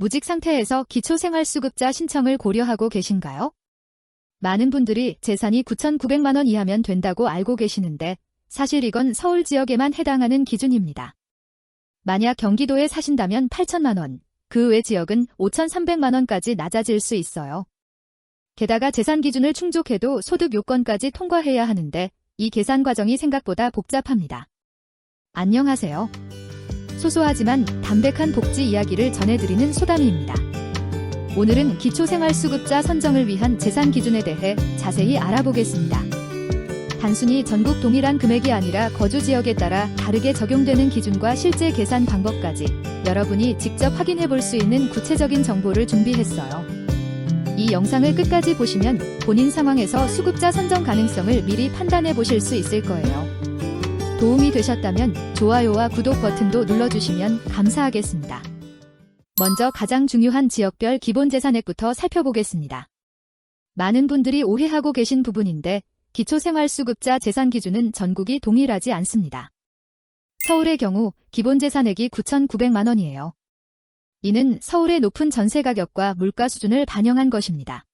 무직 상태에서 기초생활수급자 신청을 고려하고 계신가요? 많은 분들이 재산이 9,900만 원 이하면 된다고 알고 계시는데 사실 이건 서울 지역에만 해당하는 기준입니다. 만약 경기도에 사신다면 8천만 원, 그 외 지역은 5,300만 원까지 낮아질 수 있어요. 게다가 재산 기준을 충족해도 소득 요건까지 통과해야 하는데 이 계산 과정이 생각보다 복잡합니다. 안녕하세요. 소소하지만 담백한 복지 이야기를 전해드리는 소담이입니다. 오늘은 기초생활수급자 선정을 위한 재산 기준에 대해 자세히 알아보겠습니다. 단순히 전국 동일한 금액이 아니라 거주 지역에 따라 다르게 적용되는 기준과 실제 계산 방법까지 여러분이 직접 확인해 볼 수 있는 구체적인 정보를 준비했어요. 이 영상을 끝까지 보시면 본인 상황에서 수급자 선정 가능성을 미리 판단해 보실 수 있을 거예요. 도움이 되셨다면 좋아요와 구독 버튼도 눌러주시면 감사하겠습니다. 먼저 가장 중요한 지역별 기본재산액부터 살펴보겠습니다. 많은 분들이 오해하고 계신 부분인데 기초생활수급자 재산 기준은 전국이 동일하지 않습니다. 서울의 경우 기본재산액이 9,900만 원이에요. 이는 서울의 높은 전세 가격과 물가 수준을 반영한 것입니다.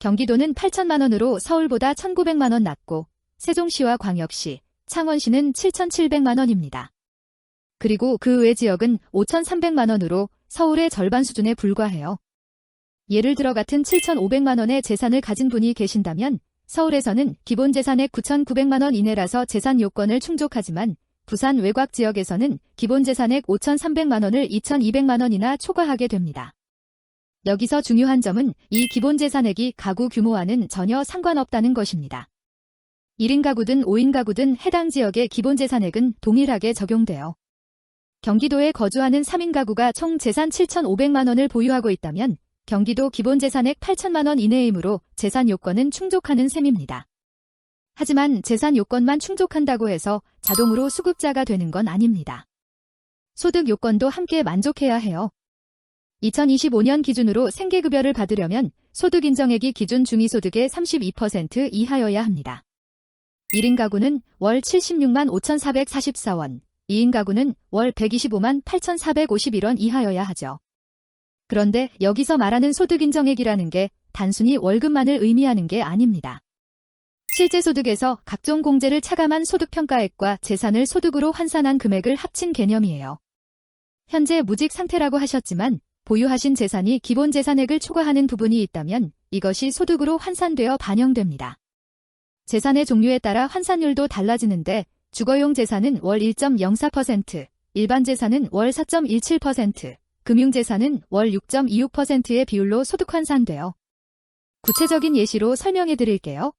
경기도는 8천만 원으로 서울보다 1,900만 원 낮고 세종시와 광역시, 창원시는 7,700만 원입니다. 그리고 그 외 지역은 5,300만 원으로 서울의 절반 수준에 불과해요. 예를 들어 같은 7,500만 원의 재산을 가진 분이 계신다면 서울에서는 기본 재산액 9,900만 원 이내라서 재산 요건을 충족하지만 부산 외곽 지역에서는 기본 재산액 5,300만 원을 2,200만 원이나 초과하게 됩니다. 여기서 중요한 점은 이 기본 재산액이 가구 규모와는 전혀 상관없다는 것입니다. 1인 가구든 5인 가구든 해당 지역의 기본 재산액은 동일하게 적용돼요. 경기도에 거주하는 3인 가구가 총 재산 7,500만 원을 보유하고 있다면 경기도 기본 재산액 8천만 원 이내이므로 재산 요건은 충족하는 셈입니다. 하지만 재산 요건만 충족한다고 해서 자동으로 수급자가 되는 건 아닙니다. 소득 요건도 함께 만족해야 해요. 2025년 기준으로 생계급여를 받으려면 소득 인정액이 기준 중위소득의 32% 이하여야 합니다. 1인 가구는 월 76만 5,444원, 2인 가구는 월 125만 8,451원 이하여야 하죠. 그런데 여기서 말하는 소득 인정액이라는 게 단순히 월급만을 의미하는 게 아닙니다. 실제 소득에서 각종 공제를 차감한 소득평가액과 재산을 소득으로 환산한 금액을 합친 개념이에요. 현재 무직 상태라고 하셨지만 보유하신 재산이 기본 재산액을 초과하는 부분이 있다면 이것이 소득으로 환산되어 반영됩니다. 재산의 종류에 따라 환산율도 달라지는데 주거용 재산은 월 1.04%, 일반 재산은 월 4.17%, 금융재산은 월 6.26%의 비율로 소득 환산돼요. 구체적인 예시로 설명해 드릴게요.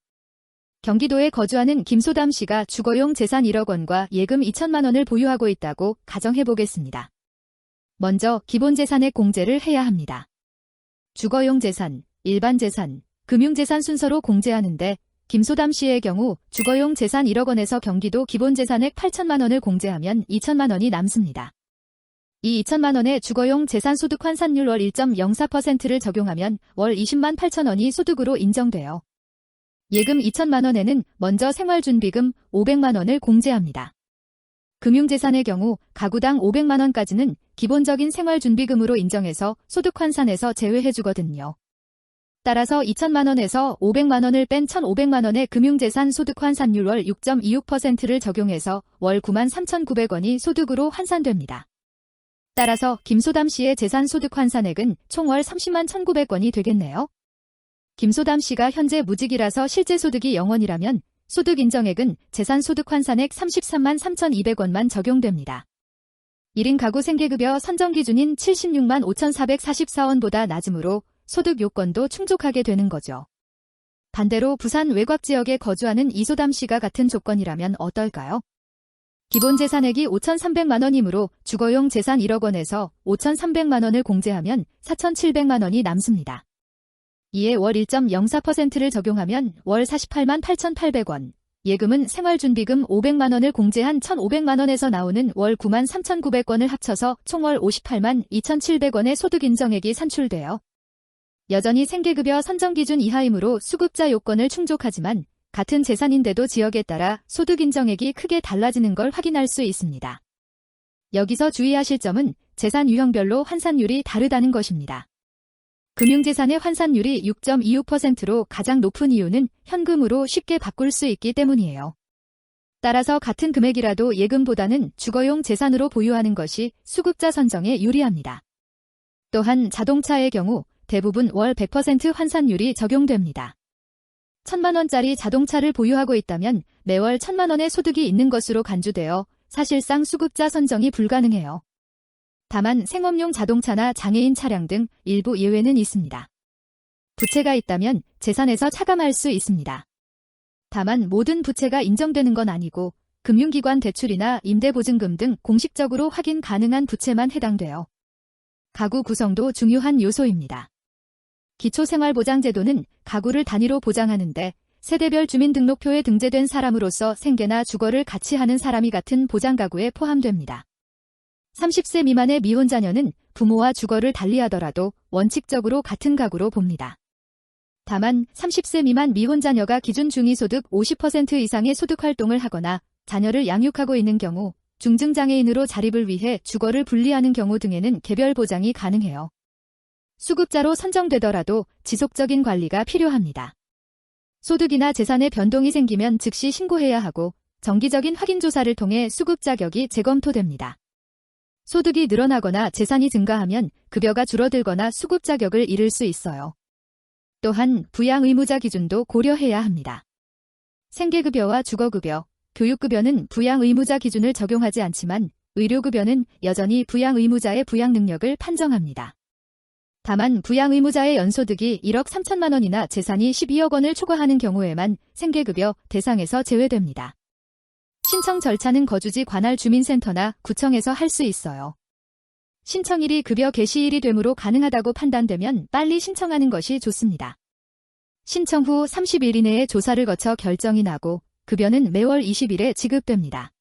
경기도에 거주하는 김소담 씨가 주거용 재산 1억 원과 예금 2천만 원을 보유하고 있다고 가정해 보겠습니다. 먼저 기본 재산의 공제를 해야 합니다. 주거용 재산, 일반 재산, 금융재산 순서로 공제하는데 김소담 씨의 경우 주거용 재산 1억 원에서 경기도 기본 재산액 8천만 원을 공제하면 2천만 원이 남습니다. 이 2천만 원의 주거용 재산 소득 환산율 월 1.04%를 적용하면 월 20만 8천 원이 소득으로 인정돼요. 예금 2천만 원에는 먼저 생활준비금 500만 원을 공제합니다. 금융재산의 경우 가구당 500만 원까지는 기본적인 생활준비금으로 인정해서 소득 환산에서 제외해주거든요. 따라서 2천만 원에서 500만 원을 뺀 1,500만 원의 금융재산 소득 환산율 월 6.26%를 적용해서 월 9만 3,900원이 소득으로 환산됩니다. 따라서 김소담 씨의 재산 소득 환산액은 총 월 30만 1,900원이 되겠네요. 김소담 씨가 현재 무직이라서 실제 소득이 0원이라면 소득 인정액은 재산 소득 환산액 33만 3,200원만 적용됩니다. 1인 가구 생계급여 선정 기준인 76만 5,444원보다 낮으므로 소득 요건도 충족하게 되는 거죠. 반대로 부산 외곽 지역에 거주하는 이소담 씨가 같은 조건이라면 어떨까요? 기본 재산액이 5,300만 원이므로 주거용 재산 1억 원에서 5,300만 원을 공제하면 4,700만 원이 남습니다. 이에 월 1.04%를 적용하면 월 48만 8,800원, 예금은 생활준비금 500만 원을 공제한 1,500만 원에서 나오는 월 9만 3,900원을 합쳐서 총 월 58만 2,700원의 소득 인정액이 산출되어 여전히 생계급여 선정 기준 이하이므로 수급자 요건을 충족하지만 같은 재산인데도 지역에 따라 소득 인정액이 크게 달라지는 걸 확인할 수 있습니다. 여기서 주의하실 점은 재산 유형별로 환산율이 다르다는 것입니다. 금융재산의 환산율이 6.26%로 가장 높은 이유는 현금으로 쉽게 바꿀 수 있기 때문이에요. 따라서 같은 금액이라도 예금보다는 주거용 재산으로 보유하는 것이 수급자 선정에 유리합니다. 또한 자동차의 경우 대부분 월 100% 환산율이 적용됩니다. 천만 원짜리 자동차를 보유하고 있다면 매월 천만 원의 소득이 있는 것으로 간주되어 사실상 수급자 선정이 불가능해요. 다만 생업용 자동차나 장애인 차량 등 일부 예외는 있습니다. 부채가 있다면 재산에서 차감할 수 있습니다. 다만 모든 부채가 인정되는 건 아니고 금융기관 대출이나 임대보증금 등 공식적으로 확인 가능한 부채만 해당돼요. 가구 구성도 중요한 요소입니다. 기초생활보장제도는 가구를 단위로 보장하는데 세대별 주민등록표에 등재된 사람으로서 생계나 주거를 같이 하는 사람이 같은 보장가구에 포함됩니다. 30세 미만의 미혼 자녀는 부모와 주거를 달리하더라도 원칙적으로 같은 가구로 봅니다. 다만 30세 미만 미혼 자녀가 기준 중위소득 50% 이상의 소득 활동을 하거나 자녀를 양육하고 있는 경우 중증장애인으로 자립을 위해 주거를 분리하는 경우 등에는 개별 보장이 가능해요. 수급자로 선정되더라도 지속적인 관리가 필요합니다. 소득이나 재산의 변동이 생기면 즉시 신고해야 하고 정기적인 확인 조사를 통해 수급 자격이 재검토됩니다. 소득이 늘어나거나 재산이 증가하면 급여가 줄어들거나 수급 자격을 잃을 수 있어요. 또한 부양 의무자 기준도 고려해야 합니다. 생계급여와 주거급여, 교육급여는 부양 의무자 기준을 적용하지 않지만 의료급여는 여전히 부양 의무자의 부양 능력을 판정합니다. 다만 부양 의무자의 연소득이 1억 3천만 원이나 재산이 12억 원을 초과하는 경우에만 생계급여 대상에서 제외됩니다. 신청 절차는 거주지 관할 주민센터나 구청에서 할 수 있어요. 신청일이 급여 개시일이 되므로 가능하다고 판단되면 빨리 신청하는 것이 좋습니다. 신청 후 30일 이내에 조사를 거쳐 결정이 나고 급여는 매월 20일에 지급됩니다.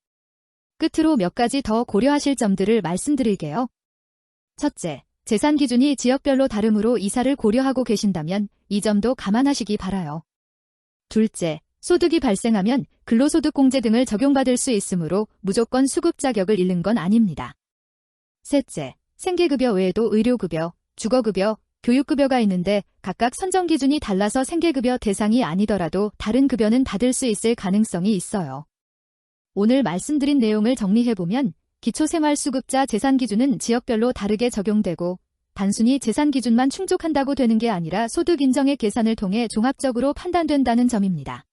끝으로 몇 가지 더 고려하실 점들을 말씀드릴게요. 첫째, 재산 기준이 지역별로 다르므로 이사를 고려하고 계신다면 이 점도 감안하시기 바라요. 둘째, 소득이 발생하면 근로소득공제 등을 적용받을 수 있으므로 무조건 수급 자격을 잃는 건 아닙니다. 셋째, 생계급여 외에도 의료급여, 주거급여, 교육급여가 있는데 각각 선정 기준이 달라서 생계급여 대상이 아니더라도 다른 급여는 받을 수 있을 가능성이 있어요. 오늘 말씀드린 내용을 정리해보면 기초생활수급자 재산 기준은 지역별로 다르게 적용되고 단순히 재산 기준만 충족한다고 되는 게 아니라 소득 인정의 계산을 통해 종합적으로 판단된다는 점입니다.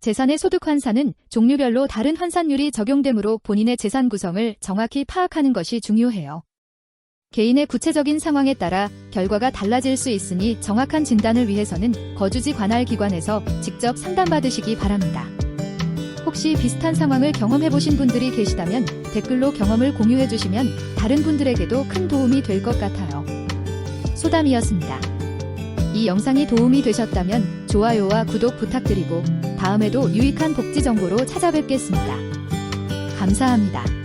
재산의 소득 환산은 종류별로 다른 환산율이 적용되므로 본인의 재산 구성을 정확히 파악하는 것이 중요해요. 개인의 구체적인 상황에 따라 결과가 달라질 수 있으니 정확한 진단을 위해서는 거주지 관할 기관에서 직접 상담받으시기 바랍니다. 혹시 비슷한 상황을 경험해보신 분들이 계시다면 댓글로 경험을 공유해주시면 다른 분들에게도 큰 도움이 될 것 같아요. 소담이었습니다. 이 영상이 도움이 되셨다면 좋아요와 구독 부탁드리고 다음에도 유익한 복지 정보로 찾아뵙겠습니다. 감사합니다.